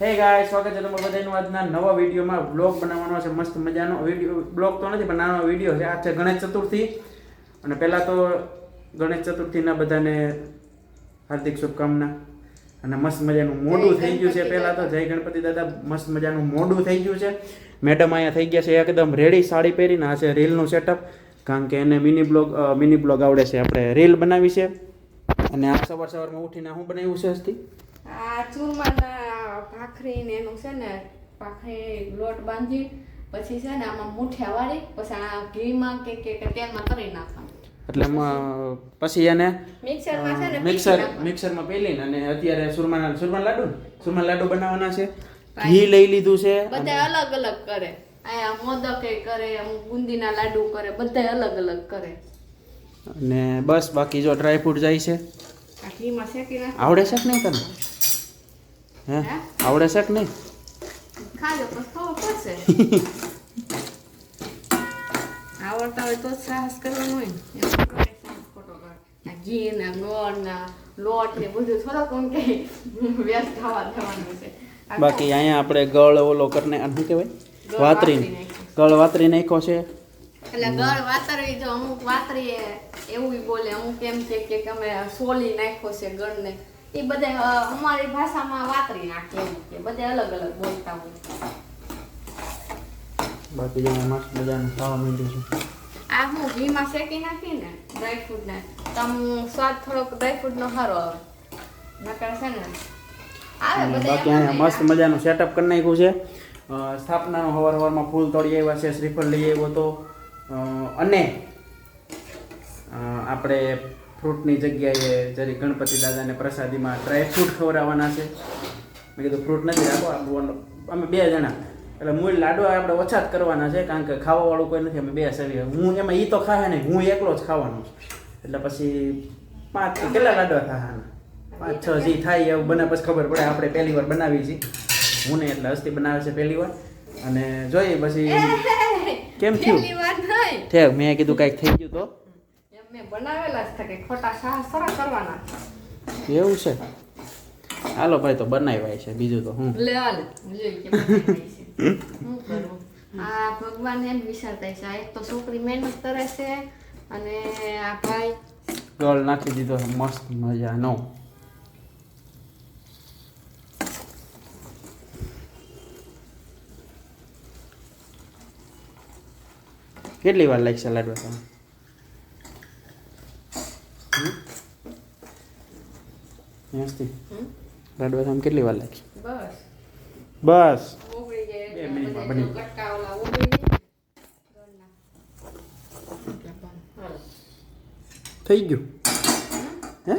હે ગાય સ્વાગત છે તમારું બધાનું આજના નવા વિડીયોમાં. બ્લોગ બનાવવાનો છે મસ્ત મજાનો વીડિયો. બ્લોગ તો નથી પણ નાનો વીડિયો છે. આ છે ગણેશ ચતુર્થી. અને પહેલાં તો ગણેશ ચતુર્થીના બધાને હાર્દિક શુભકામના. અને મસ્ત મજાનું મોઢું થઈ ગયું છે. પહેલાં તો જય ગણપતિ દાદા. મસ્ત મજાનું મોઢું થઈ ગયું છે. મેડમ અહીંયા થઈ ગયા છે એકદમ રેડી સાડી પહેરીને. આ છે રીલનું સેટઅપ કારણ કે એને મિની બ્લોગ મિની બ્લોગ આવડે છે. આપણે રીલ બનાવી છે. અને આ સવાર સવારમાં ઉઠીને શું બનાવ્યું છે હસ્તી? આ ચૂરમાના ભાખરી ને એનું છે ને ભાખરી લોટ બાંધી પછી છે ને આમાં મુઠિયા વાળી પછી આ ઘીમાં કે કે તેલમાં કરી નાખવાનું. એટલે પછી એને મિક્સરમાં છે ને મિક્સર મિક્સરમાં પેલીને અને અત્યારે સુરમાના સુરમા લાડુ? સુરમા લાડુ બનાવવાના છે. ઘી લઈ લીધું છે બધા અલગ અલગ કરે. અહીંયા મોદકે કરે અમુક બુંદીના લાડુ કરે બધા અલગ અલગ કરે. અને બસ બાકી જો ડ્રાય ફ્રૂટ જાય છે. આ આવડે છે કે નહીં તને? હે? આવડે છે કે નહીં? ખાજો તો ખબર પડશે. આવડતા હોય તો સાહસ કરવાનું હોય ને. એમ થોડો કંઈ સાહસ ખોટો કરે. આ ઘી ને ગોળ ને લોટ ને બધું થોડોક આમ કે વ્યસ્ત થવા દેવાનું છે. બાકી અહીંયા આપણે ગળ ઓલો કરીને શું કહેવાય? વાતરી. ગળ વાતરી નાખ્યો છે. એટલે ગળ વાતરવી જો અમુક વાતરીએ એવું બોલે અમુક એમ કે કે અમે સોલી નાખ્યો છે ગળને. એ બધે અમારી ભાષામાં વાતરી નાખે એમ કે બધે અલગ અલગ બોલતા હોય. બાકી જો મસ્ત મજાનું ખાવા માંડ્યું છે. આ હું ઘીમાં શેકી નાખી ને ડ્રાયફ્રૂટ ને તમ સ્વાદ થોડોક ડ્રાયફ્રૂટ નો સારો આવે. નકર છે ને આવે બાકી અહીંયા મસ્ત મજાનું સેટઅપ કરી નાખ્યું છે. સ્થાપનાનો હવાર હવારમાં ફૂલ તોડી આવ્યા છે શ્રીફળ લઈ આવ્યો હતો અને આપણે ફ્રૂટની જગ્યાએ જરી ગણપતિ દાદાને પ્રસાદીમાં ડ્રાય ફ્રૂટ ખવડાવવાના છે. મેં કીધું ફ્રૂટ નથી રાખો અમે બે જણા. એટલે મૂળ લાડવા આપણે ઓછા જ કરવાના છે કારણ કે ખાવાવાળું કોઈ નથી અમે બે સવી હું એમાં એ તો ખાય નહીં હું એકલો જ ખાવાનો એટલે પછી પાંચ કેટલા લાડવા ખાવાના? પાંચ છ જે થાય એવું બને પછી ખબર પડે આપણે પહેલી વાર બનાવી છીએ. હું ને એટલે હસ્તી બનાવે છે પહેલી વાર. અને જોઈએ પછી કેમ થયું? મેં કીધું કાંઈક થઈ ગયું તો. મેં બનાવેલા જ કે ખોટા સાહ થોડા કરવાના. એવું છે? હાલો ભાઈ તો બનાવાય છે. બીજું તો હું? લે હાલ. જોઈ કે શું કરું? આ ભગવાન એમ વિચારતા છે એક તો છોકરી મહેનત કરે છે અને આ ભાઈ ગળ નાખી દીધો. મસ્ત મજાનો કેટલી વાર લાગશે લાડવા? તમે હમ? લાડવા તમે કેટલી વાર લાગી? બસ. બસ. ઓગળી જાય બે મિનિટમાં બની. થઈ ગયું? હે?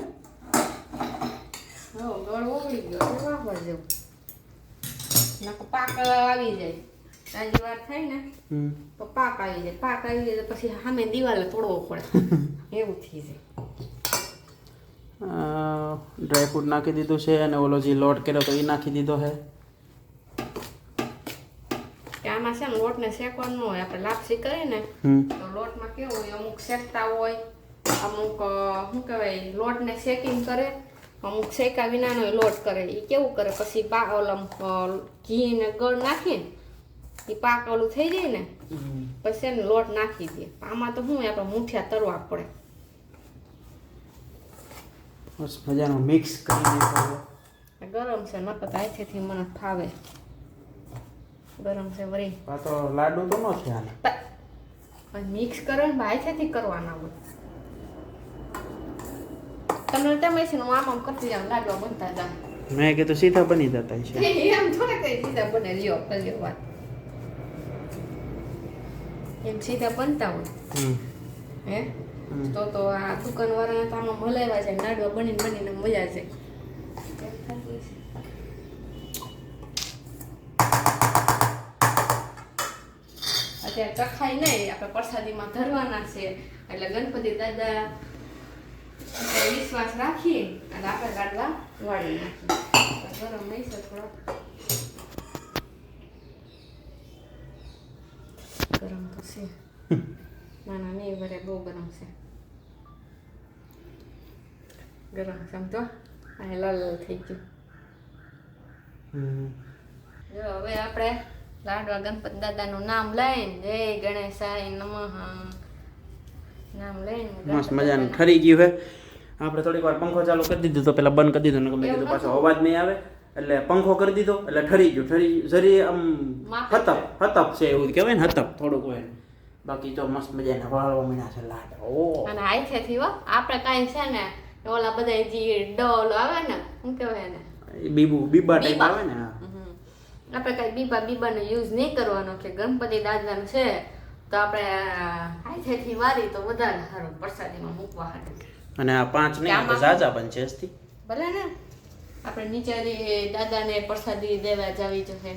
પાક આવી જાય. તાજી વાર થાય ને હમ. તો પાક આવી જાય. પાક આવી જાય તો પછી સામે દિવાલે તોડવો પડે. એવું થઈ જાય. ડ્રાય ફ્રૂટ નાખી દીધું છે અને ઓલો જે લોટ કર્યો તો એ નાખી દીધો છે. આમાં છે ને લોટને શેકવાનો ન હોય આપણે લાપસી કરીએ ને હમ. તો લોટમાં કેવું હોય અમુક શેકતા હોય અમુક શું કહેવાય લોટને શેકિંગ કરે અમુક શેકા વિનાનો લોટ કરે. એ કેવું કરે? પછી પા ઓલમ ઘી ને ગળ નાખીને એ પાક ઓલું થઈ જાય ને પછી એને લોટ નાખી દે. આમાં તો શું આપણે મૂઠિયા તરવા પડે. બસ મજાનું મિક્સ કરી નાખ્યો છે. ગરમ છે નકત હાથેથી મને ફાવે. ગરમ છે વરી. આ તો લાડુ તો નો થયા આને પણ મિક્સ કરો ને હાથેથી કરવાના હોય. તમને તમે છે હું આમ આમ કરતી જાઉં લાડવા બનતા જાઉં. મેં કીધું સીધા બની જતા છે એમ થોડા કઈ સીધા બને લ્યો કર્યો વાત. એમ સીધા બનતા હોય. હે. તો તો આ દુકાન વાળાને તો આમાં મલાવ્યા છે નાડવા બનીને બનીને મજા છે. અત્યારે ચખાઈ નહીં આપણે પ્રસાદીમાં ધરવાના છે. એટલે ગણપતિ દાદા વિશ્વાસ રાખીએ અને આપણે ગાડવા વાળી નાખીએ. ગરમ નહીં છે થોડો ગરમ તો છે. ના ના નહીં વરે બહુ ગરમ છે ગરમ સમજો આ લાલ લાલ થઈ ગયું હમ. જો હવે આપણે લાડવા ગણપત દાદાનું નામ લઈને જય ગણેશાય નમઃ નામ લઈને મસ્ત મજાનું ઠરી ગયું હે આપણે થોડીક વાર પંખો ચાલુ કરી દીધો તો પેલા બંધ કરી દીધો ને મેં કીધું પાછો અવાજ નહીં આવે એટલે પંખો કરી દીધો એટલે ઠરી ગયું ઠરી જરી આમ હતપ હતપ છે એવું કહેવાય ને હતપ થોડુંક હોય બાકી તો મસ્ત મજાના વાળવા મીના છે લાડ. ઓ અને હાથેથી હો આપણે કાઈ છે ને ઓલા બધા જે ડોલ આવે ને શું કહેવાય ને એ બીબુ બીબા ટાઈપ. આવે ને આપણે કાંઈ બીબા બીબાનો યુઝ નહીં કરવાનો કે ગણપતિ દાદાનું છે તો આપણે હાથેથી વારી તો વધારે સારું પ્રસાદીમાં મૂકવા હારે અને આ પાંચ નહીં ઝાઝા પણ છે. ભલે ને. આપણે નીચે દાદાને પ્રસાદી દેવા જાવી જશે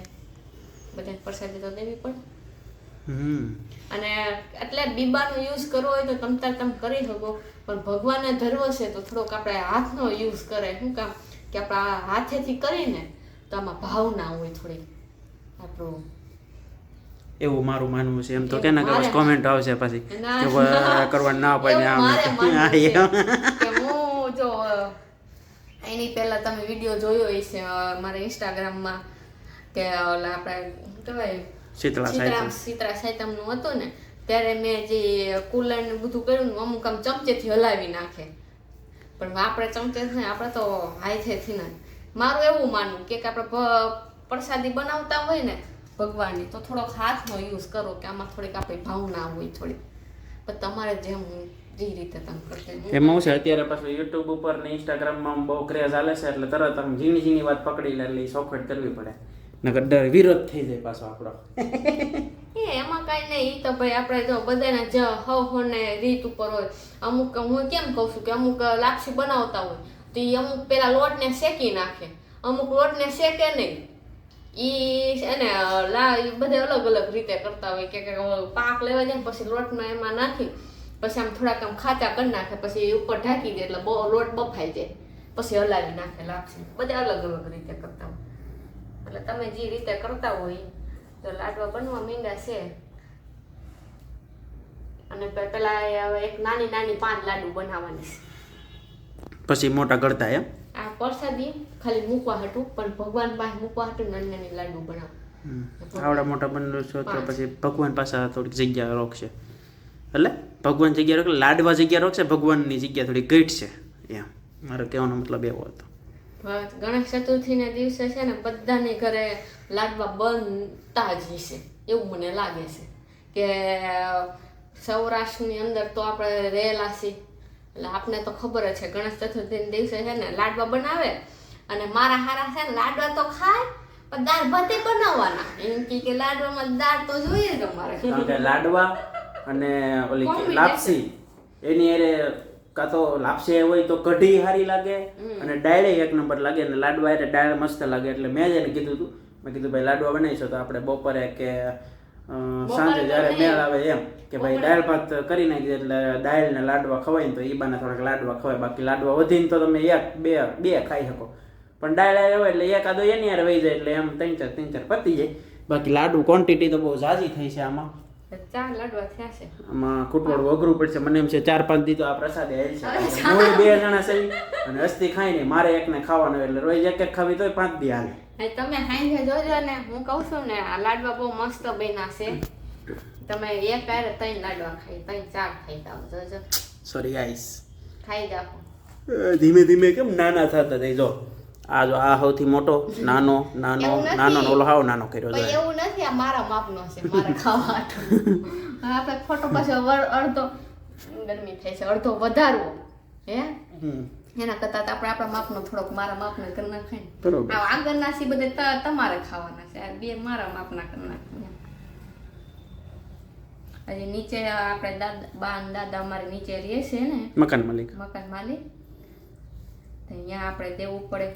બધાને પ્રસાદી તો દેવી પડે. અને એટલે બીબાનો યુઝ કરવો હોય તો તમ તાર તમે કરી શકો પણ ભગવાનને ધર્મ છે તો થોડોક આપણે હાથનો યુઝ કરે શું કામ? કે આપણા હાથેથી કરીને તો આમાં ભાવના હોય થોડી આપણું એવું મારું માનવું છે. એમ તો કેના કે કોમેન્ટ આવશે પછી કે કરવા ના પડે આમ. હા. કે જો એની પહેલા તમે વીડિયો જોયો હશે મારા ઇન્સ્ટાગ્રામમાં કે ઓલા આપણે કહેવાય શીતળા સીતરામ સાહિત્ય સીતરા સાયતમનું હતું ને ત્યારે મેં જે કુલર ને બધું કર્યું ને અમુક આમ ચમચેથી હલાવી નાખે. પણ આપણે ચમચે ને આપણે તો હાથેથી ને. મારું એવું માનવું કે આપણે પ્રસાદી બનાવતા હોય ને ભગવાનની તો થોડોક હાથનો યુઝ કરો કે આમાં થોડીક આપણી ભાવના હોય થોડી પણ તમારે જેમ જે રીતે તમે કરતા એમાં. શું છે અત્યારે પાછું યુટ્યુબ ઉપર ને ઇન્સ્ટાગ્રામમાં બહુ ક્રેઝ હાલે છે એટલે તરત આમ ઝીણી ઝીણી વાત પકડી લે એટલે ચોખવટ કરવી પડે. નકર ડર, વિરોધ થઈ જાય પાછો આપણો. એમાં કાંઈ નહીં તો ભાઈ આપણે જો બધાને જ હવ હોને રીત ઉપર હોય. અમુક, હું કેમ કહું છું કે અમુક લાપસી બનાવતા હોય, તો એ અમુક પેલા લોટને શેકી નાખે. અમુક લોટને શેકે નહીં. ઈ છે ને લા બધે અલગ અલગ રીતે કરતા હોય. કે પાક લેવા જાય ને પછી લોટમાં એમાં નાખી, પછી આમ થોડાક આમ ખાચા કરી નાખે, પછી ઉપર ઢાંકી દે એટલે બહુ લોટ બફાઈ જાય. પછી હલાવી નાખે લાપસી. બધા અલગ અલગ રીતે કરતા હોય. એટલે તમે જે રીતે કરતા હોય તો લાડવા બનવા મીંડા છે. અને પેલા એક નાની નાની પાંચ લાડુ બનાવવાની છે. પછી મોટા કરતા એમ? આ પ્રસાદી ખાલી મૂકવા હતું પણ ભગવાન પાસે મૂકવા હતું નાની નાની લાડુ બનાવ. આવડા મોટા બનલો છો તો પછી ભગવાન પાસે થોડીક જગ્યા રોકશે. એટલે ભગવાન જગ્યા રોકે લાડવા જગ્યા રોકશે ભગવાનની જગ્યા થોડી ઘટશે. એમ. મારો કહેવાનો મતલબ એવો હતો. ગણેશ ચતુર્થીના દિવસે છે ને બધાને ઘરે લાડવા બનતા જ હશે એવું મને લાગે છે કે સૌરાષ્ટ્રની અંદર તો આપણે રહેલા છીએ. એટલે આપને તો ખબર જ છે ગણેશ ચતુર્થીના દિવસે છે ને લાડવા બનાવે અને મારા હારા છે ને લાડવા તો ખાય પણ દાળ ભાતે બનાવવાના. એમ કહે કે લાડવામાં દાળ તો જોઈએ જ અમારે લાડવા અને ઓલી લાપસી એની અરે કાં તો લાપસી હોય તો કઢી સારી લાગે અને ડાળે એક નંબર લાગે અને લાડવા એટલે ડાળ મસ્ત લાગે એટલે મેં જ એને કીધું હતું મેં કીધું ભાઈ લાડવા બનાવીશું તો આપણે બપોરે કે સાંજે જ્યારે મેળ આવે એમ કે ભાઈ દાળ ભાત કરી નાખી એટલે દાળ ને લાડવા ખવાય ને તો એ બાને થોડાક લાડવા ખવાય બાકી લાડવા વધીને તો તમે એક બે બે ખાઈ શકો. પણ દાળ આવે એટલે એકાદો એની યાર વહી જાય એટલે એમ ત્રણ ચાર ત્રણ ચાર પતી જાય. બાકી લાડુ ક્વોન્ટિટી તો બહુ ઝાઝી થઈ છે આમાં. ચાર લાડવા થયા છે. આમાં ખૂટવાડું અઘરું પડશે. મને એમ છે ચાર પાંચ દી તો આ પ્રસાદે હેલ છે. હું બે જણા છે અને હસ્તી ખાઈ નહીં મારે એકને ખાવાનું એટલે રોજ એક એક ખાવી તોય પાંચ દી હાલે. તમે સાંજે જોજો ને. હું કહું છું ને આ લાડવા બહુ મસ્ત બન્યા છે. તમે એક ત્રણ લાડવા ખાઈ ત્રણ ચાર ખાઈ જાઓ જોજો. સોરી ગાઈસ ખાઈ જાઓ. ધીમે ધીમે કેમ નાના થતા થઈ જો. આ જો આ સૌથી મોટો નાનો નાનો. નાનો ઓલો હાવ નાનો કર્યો છે એવું નથી આ મારા માપનો છે મારે ખાવા. આપણે ખોટો પાછો અડધો ગરમી થાય છે અડધો વધારવો હે? એના કરતા આપણે આપણા માપનો થોડોક મારા માપનો કરી નાખાય બરોબર. આગળ આગળના સી બધે તમારે ખાવાના છે આ બે મારા માપના કરી નાખાય હજી નીચે આપણે દાદા બા દાદા અમારે નીચે રહે છે ને? મકાન માલિક. મકાન માલિક. અહીંયા આપણે દેવું પડે.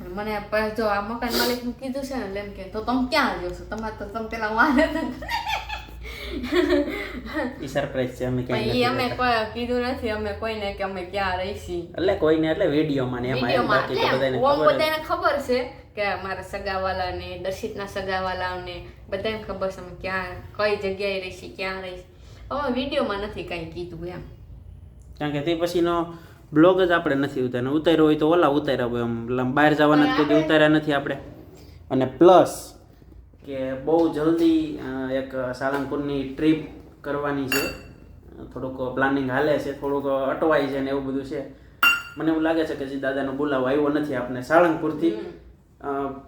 મને જો આ મકાન માલિકનું કીધું છે ને એટલે એમ કે તો તમે ક્યાં આવ્યો છો? તમારે તો તમે પેલા વારે ઈ સરપ્રાઈઝ છે અમે ક્યાંય ઈ અમે કોઈ કીધું નથી અમે કોઈને કે અમે ક્યાં રહીશી. એટલે કોઈને એટલે વિડીયોમાં ને એમાં બાકી તો બધાને ખબર બધાને ખબર છે કે મારા સગાવાલાને દર્શિતના સગાવાલાને બધાને ખબર છે અમે ક્યાં કઈ જગ્યાએ રહીશી ક્યાં રહીશી. હવે વિડીયોમાં નથી કાંઈ કીધું એમ. કારણ કે તે પછીનો બ્લોગ જ આપણે નથી ઉતાર્યો. ઉતાર્યો હોય તો ઓલા ઉતાર્યા હોય આમ બહાર જવાના જ કદી ઉતાર્યા નથી આપણે. અને પ્લસ કે બહુ જલ્દી એક સાળંગપુરની ટ્રીપ કરવાની છે. થોડુંક પ્લાનિંગ હાલે છે થોડુંક અટવાય છે ને એવું બધું છે. મને એવું લાગે છે કે જે દાદાનો બોલાવો આવ્યો નથી આપણે સાળંગપુરથી.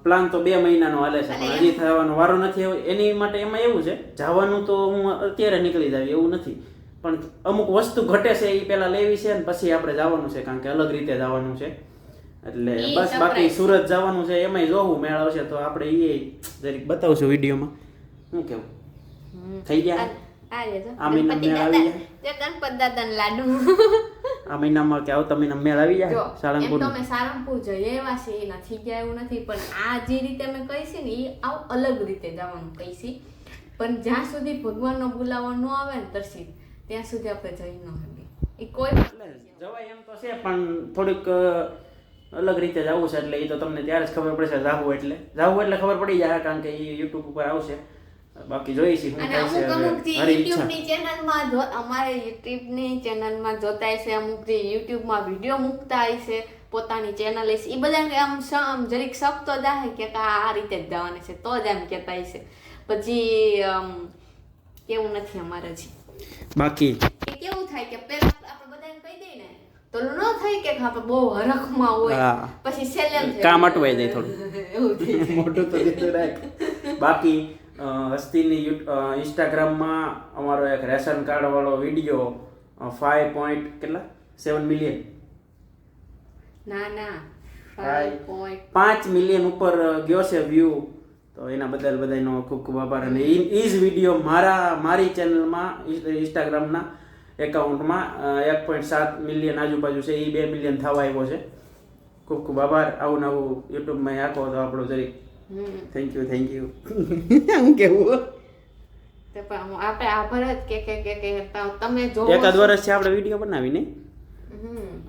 પ્લાન તો બે મહિનાનો હાલે છે પણ હજી થવાનો વારો નથી આવ્યો. એની માટે એમાં એવું છે જવાનું તો હું અત્યારે નીકળી જાવ એવું નથી. પણ અમુક વસ્તુ ઘટે છે એ પહેલા લેવી છે અને પછી આપણે જવાનું છે કારણ કે અલગ રીતે જવાનું છે. એટલે બસ બાકી સુરત જવાનું છે એમાંય જોવું મેળ આવશે તો આપણે એ જરીક બતાવશું વિડીયોમાં. શું કેવું? થઈ ગયા? આ મહિના મેળ આવી દાદાના લાડુ. આ મહિનામાં કે આવતા મહિના મેળ આવી જાય? એમ સાળંગપુર તો અમે સારંગપુર જઈએ એવા છે એ નથી ગયા એવું નથી પણ આ જે રીતે અમે કહી છે ને એ આવ અલગ રીતે જવાનું કહી છે. પણ જ્યાં સુધી ભગવાનનો બોલાવો ન આવે ને દર્શિત ત્યાં સુધી આપણે જઈ ન શકીએ એ કોઈ જવાય એમ તો છે પણ થોડીક અલગ રીતે જવું છે એટલે એ તો તમને ત્યારે જ ખબર પડશે જાવું એટલે. જાવું એટલે ખબર પડી જાય કારણ કે એ યુટ્યુબ ઉપર આવશે. બાકી જોઈ છે અને અમુક અમુક જે યુટ્યુબની ચેનલમાં જો અમારે યુટ્યુબની ચેનલમાં જોતા છે અમુક જે યુટ્યુબમાં વીડિયો મૂકતા છે પોતાની ચેનલ એ બધાને આમ આમ જરીક શબ્દો જાય કે આ રીતે જ જવાની છે તો જ એમ કહેતા છે. પછી કેવું નથી અમારે હજી. બાકી કે કેવું થાય કે પહેલા આપણે બધાને કહી દઈએ ને તો ન થાય કે આપણે બહુ હરખમાં હોય પછી સેલેમ થાય. કામ અટવાઈ જાય થોડું. મોટું તો દીધું રાખ. બાકી હસ્તીની ઇન્સ્ટાગ્રામમાં અમારો એક રેશન કાર્ડ વાળો વીડિયો ફાઈવ પોઈન્ટ કેટલા? સેવન મિલિયન ના ના. પાંચ મિલિયન ઉપર ગયો છે વ્યૂ તો એના બદલ બધાનો ખૂબ ખૂબ આભાર અને એ જ વીડિયો મારા મારી ચેનલમાં ઇન્સ્ટાગ્રામના એકાઉન્ટમાં એક પોઈન્ટ સાત મિલિયન આજુબાજુ છે એ બે મિલિયન થવા આવ્યો છે. ખૂબ ખૂબ આભાર. આવું નવું યુટ્યુબમાં આખો તો આપણો જરીક. હમ. થેન્ક યુ થેન્ક યુ હું કેવું? તો આપણે આભાર જ કે કે કે કે તમે જો એકાદ વર્ષથી આપણે વીડિયો બનાવી નહીં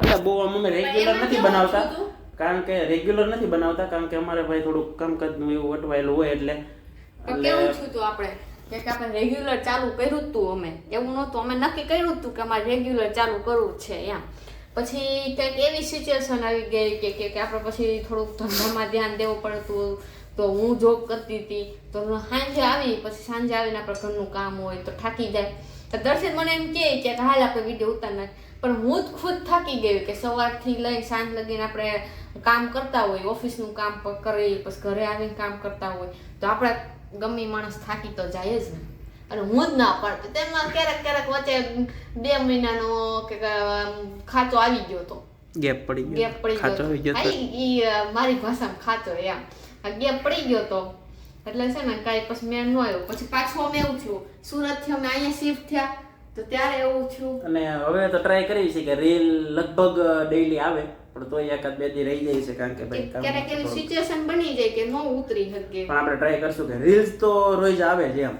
એટલે બહુ આમ અમે રેગ્યુલર નથી બનાવતા. હતું? કારણ કે રેગ્યુલર નથી બનાવતા કારણ કે અમારે ભાઈ થોડુંક કામકાજનું એવું અટવાયેલું હોય એટલે કેવું છું હતું આપણે? કે આપણે રેગ્યુલર ચાલુ કર્યું તું અમે. એવું નહોતું અમે નક્કી કર્યું હતું તું કે અમારે રેગ્યુલર ચાલુ કરવું છે એમ. પછી કંઈક એવી સિચ્યુએશન આવી ગઈ કે કે કે આપણે પછી થોડુંક ધંધામાં ધ્યાન દેવું પડતું. તો હું જોબ કરતી હતી. તો સાંજે આવી પછી સાંજે આવીને આપણે ઘરનું કામ હોય તો થાકી જાય. તો દર્શિત મને એમ કહે કે હાલ આપણે વીડિયો ઉતાર નાખ પણ હું જ ખુદ થાકી ગઈ કે સવારથી લઈ સાંજ લગીને આપણે કામ કરતા હોય ઓફિસનું કામ કરે પછી ઘરે આવીને કામ કરતા હોય તો આપણે ગમે માણસ થાકી તો જાય જ ને. અને હું જ ના પાડતી. તેમાં ક્યારેક ક્યારેક વચ્ચે બે મહિનાનો કે ખાચો આવી ગયો તો. ગેપ પડી ગયો. ગેપ પડી ખાચો આવી ગયો ગયો મારી ભાષામાં ખાચો એમ. આ ગેપ પડી ગયો તો. એટલે છે ને કાંઈ પછી મેં ન આવ્યો. પછી પાછું અમે એવું થયું. સુરતથી અમે અહીંયા શિફ્ટ થયા તો ત્યારે એવું થયું. અને હવે તો ટ્રાય કરી છે કે રીલ લગભગ ડેઈલી આવે. પણ તોય એકાદ બે દી રહી જાય છે કારણ કે કે ભાઈ ક્યારેક એવી સિચ્યુએશન બની જાય કે નો ઉતરી શકે. પણ આપણે ટ્રાય કરશું કે રીલ્સ તો રોજ આવે છે એમ.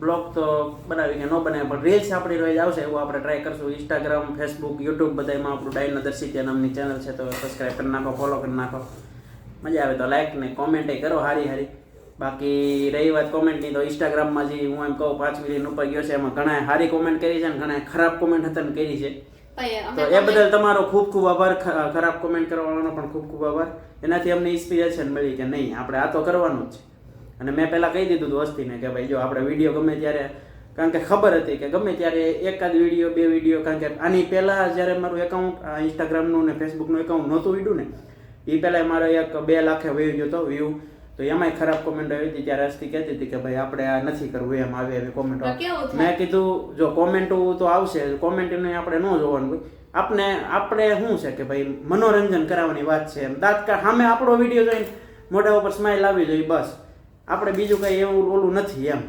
બ્લોગ તો બનાવીને ન બનાવે પણ રીલ્સ આપણી રોજ આવશે એવું આપણે ટ્રાય કરશું. ઇન્સ્ટાગ્રામ ફેસબુક યુટ્યુબ બધામાં આપણું ડાયના દર્શિત્યા નામની ચેનલ છે તો સબસ્ક્રાઈબ કરી નાખો ફોલો કરી નાખો. મજા આવે તો લાઈક ને કોમેન્ટ કરો હારી હારી. બાકી રહી વાત કોમેન્ટની તો ઇન્સ્ટાગ્રામમાં જે હું એમ કહું પાંચ મિલિયન ઉપર ગયો છે એમાં ઘણા સારી કોમેન્ટ કરી છે અને ઘણા ખરાબ કોમેન્ટ હતા કરી છે. તો એ બદલ તમારો ખૂબ ખૂબ આભાર. ખરાબ કોમેન્ટ કરવાનો પણ ખૂબ ખૂબ આભાર. એનાથી અમને ઇન્સ્પિરેશન મળી કે નહીં આપણે આ તો કરવાનું જ છે. અને મેં પહેલાં કહી દીધું હતું વસ્તીને કે ભાઈ જો આપણે વીડિયો ગમે ત્યારે કારણ કે ખબર હતી કે ગમે ત્યારે એકાદ વીડિયો બે વીડિયો કારણ કે આની પહેલાં જ્યારે મારું એકાઉન્ટ ઇન્સ્ટાગ્રામનું ને ફેસબુકનું એકાઉન્ટ નહોતું વિડ્યું ને એ પહેલાં મારો એક બે લાખે વ્યૂ ગયો હતો વ્યૂ તો એમાંય ખરાબ કોમેન્ટ આવી હતી ત્યારે હસ્તી કહેતી હતી કે ભાઈ આપણે આ નથી કરવું એમ આવે એવી કોમેન્ટો? મેં કીધું જો કોમેન્ટો તો આવશે કોમેન્ટ કોમેન્ટને આપણે ન જોવાનું હોય. આપણે આપણે શું છે કે ભાઈ મનોરંજન કરાવવાની વાત છે એમ. દાંત સામે આપણો વીડિયો જોઈને મોઢા ઉપર સ્માઇલ આવી જોઈએ બસ. આપણે બીજું કંઈ એવું ઓલું નથી એમ.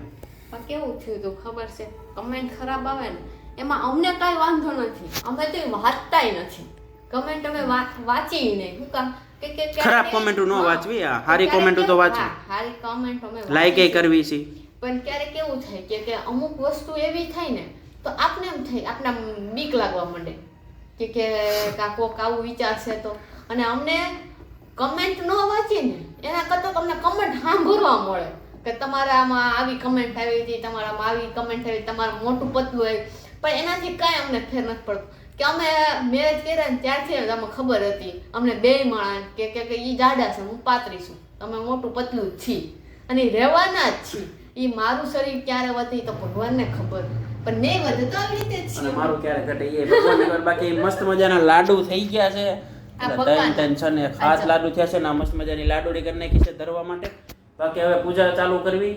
પણ કેવું થયું હતું ખબર છે? કમેન્ટ ખરાબ આવે ને એમાં અમને કાંઈ વાંધો નથી. અમે તો વાંચતાય નથી. કમેન્ટ અમે વાંચી નહીં. શું કામ કે કે ખરાબ કોમેન્ટો ન વાંચવી, આ કોમેન્ટો તો વાંચવી. હારી comment અમે લાઈક એ કરવી છે. પણ ક્યારેક કેવું થાય કે કે અમુક વસ્તુ એવી થાય ને તો આપને એમ થાય આપના બીક લાગવા માંડે. કે કે કાકો કાવું વિચારશે તો. અને અમને કમેન્ટ ન વાંચી ને એના કરતાં તમને કમેન્ટ સાંભળવા મળે. કે તમારામાં આવી કમેન્ટ આવી હતી તમારામાં આવી કમેન્ટ આવી તમારું મોટું પતલું આવ્યું. પણ એનાથી કાંઈ અમને ફેર નથી પડતો. કે અમે મેરેજ કર્યા ને ત્યારથી જ અમને ખબર હતી. અમને બે માણસ કે કે કે ઈ જાડા છે હું પાતરી છું. તમે મોટું પતલું જ છી. અને રહેવાના જ છી. એ મારું શરીર ક્યારે વધે તો ભગવાનને ખબર. પણ નહીં વધે તો આવી રીતે જ અને મારું ક્યારે ઘટે એ ભગવાનની બાકી મસ્ત મજાના લાડુ થઈ ગયા છે. આ એટલે ભગવાન. ત્રણ ત્રણ છે ને ખાસ લાડુ થયા છે ને મસ્ત મજાની લાડુડી કરી નાખી છે ધરવા માટે. બાકી હવે પૂજા ચાલુ કરવી.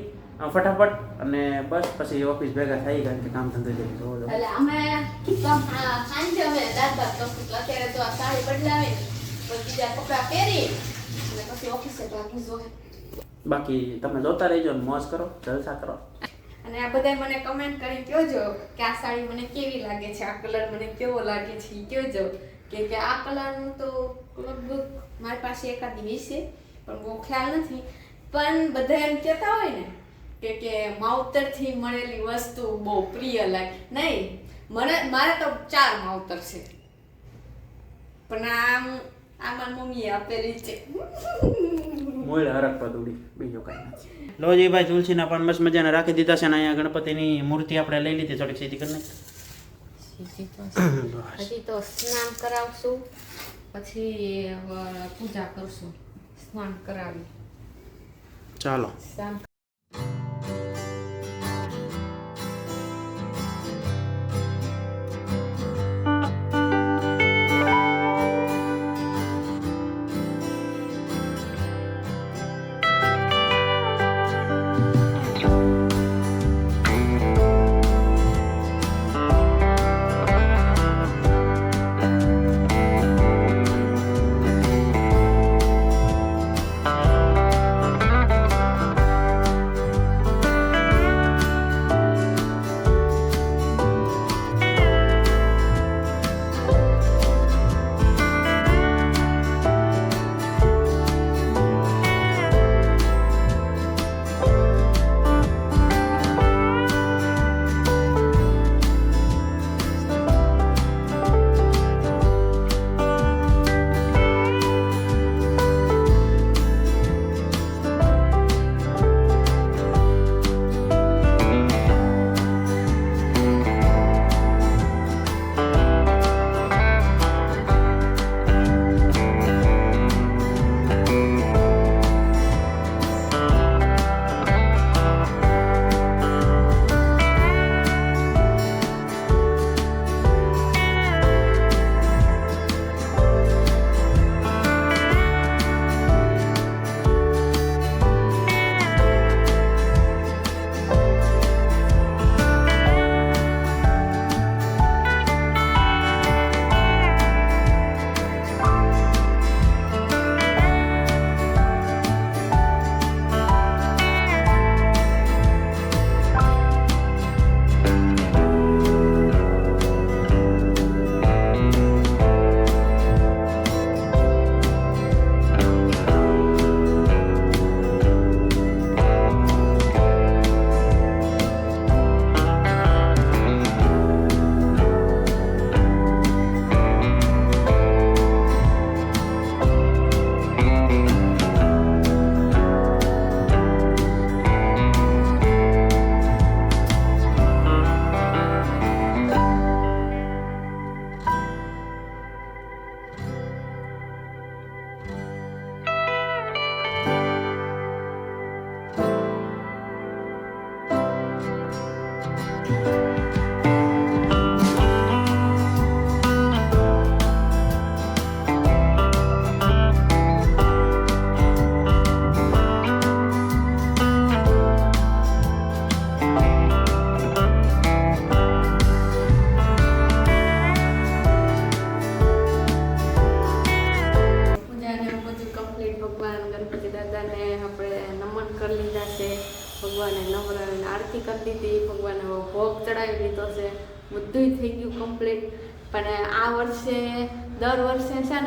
ફટાફટ અને બસ પછી ઓફિસ ભેગા થઈ કારણ કે કામ ધંધો જઈ ગયો એટલે અમે કામ સાંજે અમે ભાત કરશું. અત્યારે તો આ સાડી બદલાવી પછી બીજા કપડાં પહેરી અને પછી ઓફિસે ભાગી બાકી તમે જોતા રહેજો અને મોજ કરો જલસા કરો. અને આ બધા મને કમેન્ટ કરી કહેજો કે આ સાડી મને કેવી લાગે છે આ કલર મને કેવો લાગે છે કહેજો. કે કે આ કલરનું તો લગભગ મારી પાસે એકાદી છે પણ બહુ ખ્યાલ નથી. પણ બધા એમ કહેતા હોય ને કે કે માવતરથી મળેલી વસ્તુ બહુ પ્રિય લાગે. નહીં મને મારે તો ચાર માવતર છે. પણ આમ આ મારી મમ્મીએ આપેલી છે. મૂળ હરક પદુડી બીજું કઈ નથી. લો જી ભાઈ તુલસીના પણ મસ્ત મજાના રાખી દીધા છે ને અહીંયા ગણપતિની મૂર્તિ આપણે લઈ લીધી થોડીક સીધી કરીને સીધી તો સ્નાન કરાવશું પછી પૂજા કરશું. સ્નાન કરાવી. ચાલો.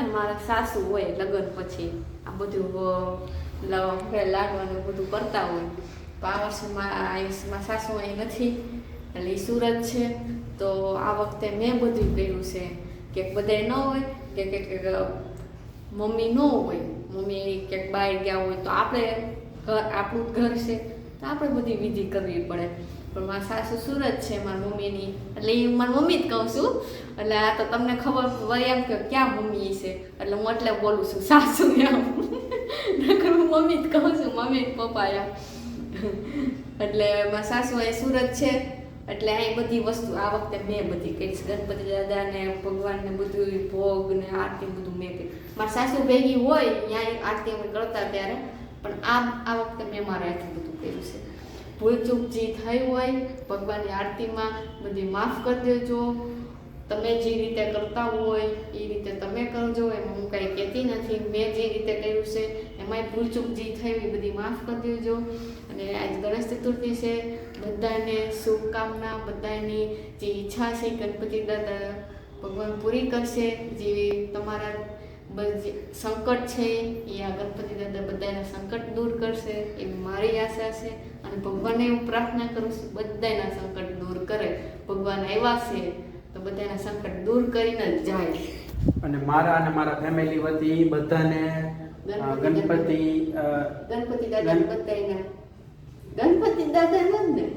ને મારા સાસુ હોય લગ્ન પછી, આ બધું લાડવાનું બધું કરતા હોય. તો આ વર્ષે મારા સાસુ અહીં નથી, એટલે એ સુરત છે. તો આ વખતે મેં બધું કર્યું છે. કે બધાય ન હોય કે કંઈક મમ્મી ન હોય. મમ્મી ક્યાંક બહાર ગયા હોય તો આપણે ઘર આપણું ઘર છે. તો આપણે બધી વિધિ કરવી પડે. પણ મારા સાસુ સુરત છે, મારા મમ્મીની. એટલે એ મારી મમ્મી જ કહું છું. એટલે આ તો તમને ખબર વળી એમ કે ક્યાં મમ્મી છે? એટલે હું એટલે બોલું છું સાસુ એમ. નકર હું મમ્મી જ કહું છું, મમ્મી પપ્પા એમ. એટલે મારા સાસુ અહીં સુરત છે. એટલે અહીં બધી વસ્તુ આ વખતે મેં બધી કરીશ ગણપતિ દાદાને, ભગવાનને બધું ભોગ ને આરતી બધું મેં કરી. મારા સાસુ ભેગી હોય ત્યાં આરતી અમે કરતા ત્યારે. પણ આ આ વખતે મેં મારા આટલું બધું કર્યું છે. ભૂલ ચૂક જે થઈ હોય, ભગવાનની આરતીમાં બધી માફ કરી દેજો. તમે જે રીતે કરતા હોય, એ રીતે તમે કરજો. એમાં હું કાંઈ કહેતી નથી. મેં જે રીતે કર્યું છે, એમાંય ભૂલ ચૂક જે થઈ એ બધી માફ કરી દેજો. અને આજ ગણેશ ચતુર્થી છે. બધાને શુભકામના, બધાની જે ઈચ્છા છે, ગણપતિ દાદા ભગવાન પૂરી કરશે. જે તમારા બ- જે સંકટ છે એ આ ગણપતિ દાદા બધાના સંકટ દૂર કરશે એવી મારી આશા છે અને ભગવાનને હું પ્રાર્થના કરું છું બધાના સંકટ દૂર કરે. ભગવાન આવ્યા છે તો બધાના સંકટ દૂર કરીને જ જાય. અને મારા અને મારા ફેમિલી વતી બધાને ગણપતિ ગણપતિ દાદા બધાના ગણપતિ દાદા ને.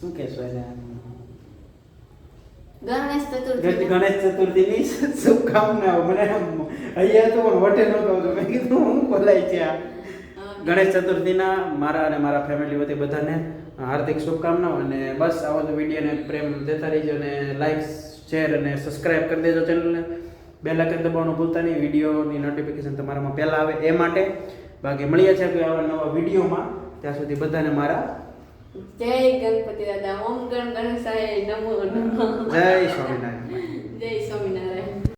શું કહેશો એને? ગણેશ ગણ- ચતુર્થી ગણેશ ચતુર્થીની શુભકામનાઓ. મને અહીંયા તો પણ વટે નહોતો આવતો. મેં કીધું હું બોલાય છે આ ગણેશ ચતુર્થીના મારા અને મારા ફેમિલી વતી બધાને હાર્દિક શુભકામનાઓ અને બસ આવો તો વિડીયોને પ્રેમ દેતા રહીજો અને લાઈક શેર અને સબસ્ક્રાઇબ કરી દેજો ચેનલને બેલ આઇકન દબાવવાનું ભૂલતા નહીં. વિડીયોની નોટિફિકેશન તમારામાં પહેલાં આવે એ માટે. બાકી મળીએ છીએ કોઈ આવા નવા વિડીયોમાં ત્યાં સુધી બધાને મારા જય ગણપતિ દાદા ઓમ ગણ ગણેશાય નમો નમઃ. જય સ્વામિનારાયણ.